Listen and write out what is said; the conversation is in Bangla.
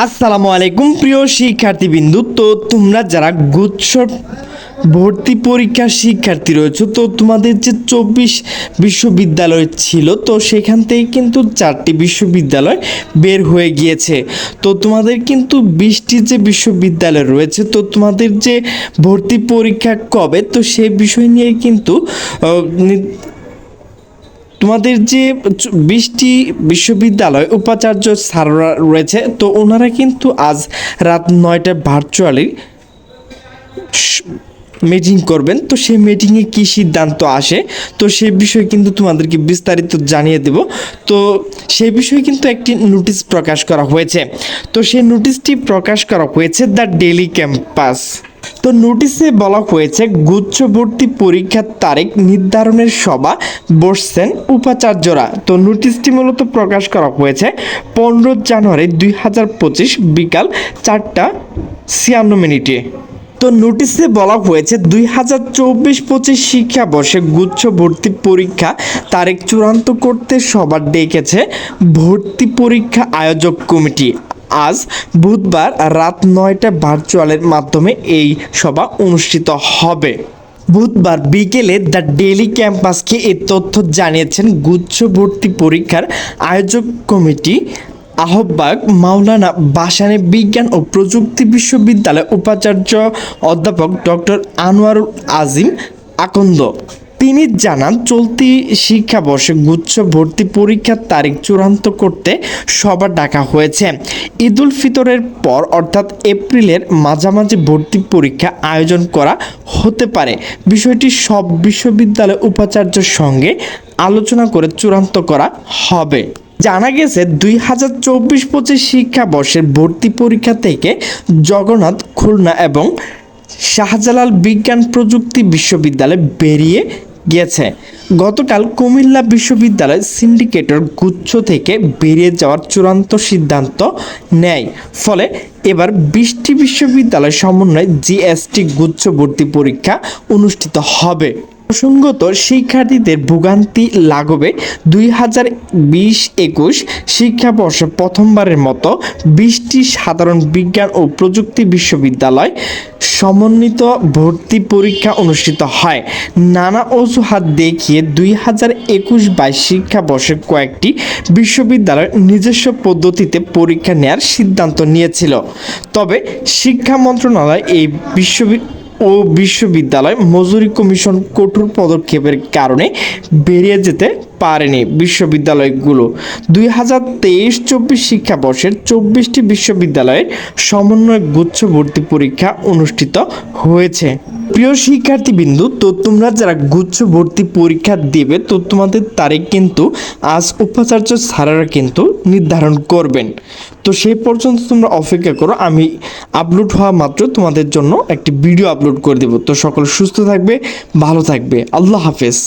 আসসালামু আলাইকুম, প্রিয় শিক্ষার্থীবৃন্দু। তো তোমরা যারা গুচ্ছ ভর্তি পরীক্ষার শিক্ষার্থী রয়েছে, তো তোমাদের যে চব্বিশ বিশ্ববিদ্যালয় ছিল, তো সেখান থেকে কিন্তু চারটি বিশ্ববিদ্যালয় বের হয়ে গিয়েছে। তো তোমাদের কিন্তু বিশটি যে বিশ্ববিদ্যালয় রয়েছে, তো তোমাদের যে ভর্তি পরীক্ষা কবে, তো সেই বিষয় নিয়ে কিন্তু তোমাদের যে বিশটি বিশ্ববিদ্যালয় উপাচার্য স্যাররা রয়েছে, তো ওনারা কিন্তু আজ রাত নয়টায় ভার্চুয়ালি মিটিং করবেন। তো সেই মিটিংয়ে কী সিদ্ধান্ত আসে, তো সেই বিষয়ে কিন্তু তোমাদেরকে বিস্তারিত জানিয়ে দেব। তো সেই বিষয়ে কিন্তু একটি নোটিশ প্রকাশ করা হয়েছে। তো সেই নোটিশটি প্রকাশ করা হয়েছে দ্য ডেলি ক্যাম্পাস। তো নোটিশে বলা হয়েছে গুচ্ছভর্তি পরীক্ষার তারিখ নির্ধারণের সভা বসছেন উপাচার্যরা। তো নোটিশটি মূলত প্রকাশ করা হয়েছে পনেরো জানুয়ারি দুই হাজার পঁচিশ বিকাল চারটা ছিয়ান্ন মিনিটে। তো নোটিশে বলা হয়েছে, দুই হাজার চব্বিশ পঁচিশ শিক্ষাবর্ষে গুচ্ছ ভর্তি পরীক্ষা তারিখ চূড়ান্ত করতে সবার ডেকেছে ভর্তি পরীক্ষা আয়োজক কমিটি। আজ বুধবার রাত নয়টা ভার্চুয়ালের মাধ্যমে এই সভা অনুষ্ঠিত হবে। বুধবার বিকেলে দ্য ডেলি ক্যাম্পাসকে এই তথ্য জানিয়েছেন গুচ্ছ ভর্তি পরীক্ষার আয়োজক কমিটি। আহ্বায়ক মাওলানা বাসানে বিজ্ঞান ও প্রযুক্তি বিশ্ববিদ্যালয় উপাচার্য অধ্যাপক ডক্টর আনোয়ারুল আজিম আকন্দ। তিনি জানান, চলতি শিক্ষাবর্ষে গুচ্ছ ভর্তি পরীক্ষার তারিখ চূড়ান্ত করতে সবার ডাকা হয়েছে। ঈদুল ফিতরের পর অর্থাৎ এপ্রিলের মাঝামাঝি ভর্তি পরীক্ষা আয়োজন করা হতে পারে। বিষয়টি সব বিশ্ববিদ্যালয় উপাচার্যের সঙ্গে আলোচনা করে চূড়ান্ত করা হবে। জানা গেছে, দুই হাজার চব্বিশ পঁচিশ শিক্ষাবর্ষের ভর্তি পরীক্ষা থেকে জগন্নাথ, খুলনা এবং শাহজালাল বিজ্ঞান প্রযুক্তি বিশ্ববিদ্যালয়ে বেরিয়ে গিয়েছে। গতকাল কুমিল্লা বিশ্ববিদ্যালয় সিন্ডিকেটর গুচ্ছ থেকে বেরিয়ে যাওয়ার চূড়ান্ত সিদ্ধান্ত নেয়। ফলে এবার বিশটি বিশ্ববিদ্যালয় সমন্বয়ে জিএসটি গুচ্ছ ভর্তি পরীক্ষা অনুষ্ঠিত হবে। প্রসঙ্গত, শিক্ষার্থীদের ভোগান্তি লাগবে দুই হাজার বিশ একুশ শিক্ষাবর্ষ প্রথমবারের মতো বিশটি সাধারণ বিজ্ঞান ও প্রযুক্তি বিশ্ববিদ্যালয় সমন্বিত ভর্তি পরীক্ষা অনুষ্ঠিত হয়। নানা অজুহাত দেখিয়ে দুই হাজার একুশ বাইশ শিক্ষাবর্ষে কয়েকটি বিশ্ববিদ্যালয় নিজস্ব পদ্ধতিতে পরীক্ষা নেয়ার সিদ্ধান্ত নিয়েছিল। তবে শিক্ষা মন্ত্রণালয় এই বিশ্ববিদ্যালয় ও বিশ্ববিদ্যালয় মজুরি কমিশন কঠোর পদক্ষেপের কারণে বেরিয়ে যেতে পারেনি বিশ্ববিদ্যালয়গুলো। দুই হাজার তেইশ চব্বিশ শিক্ষাবর্ষের চব্বিশটি বিশ্ববিদ্যালয়ের সমন্বয় গুচ্ছ ভর্তি পরীক্ষা অনুষ্ঠিত হয়েছে। প্রিয় শিক্ষার্থীবৃন্দু, তো তোমরা যারা গুচ্ছ ভর্তি পরীক্ষা দেবে, তো তোমাদের তারিখ কিন্তু আজ উপাচার্য স্যারেরা কিন্তু নির্ধারণ করবেন। তো সেই পর্যন্ত তোমরা অপেক্ষা করো, আমি আপলোড হওয়া মাত্র তোমাদের জন্য একটি ভিডিও আপলোড করে দেবো। তো সকল সুস্থ থাকবে, ভালো থাকবে। আল্লাহ হাফেজ।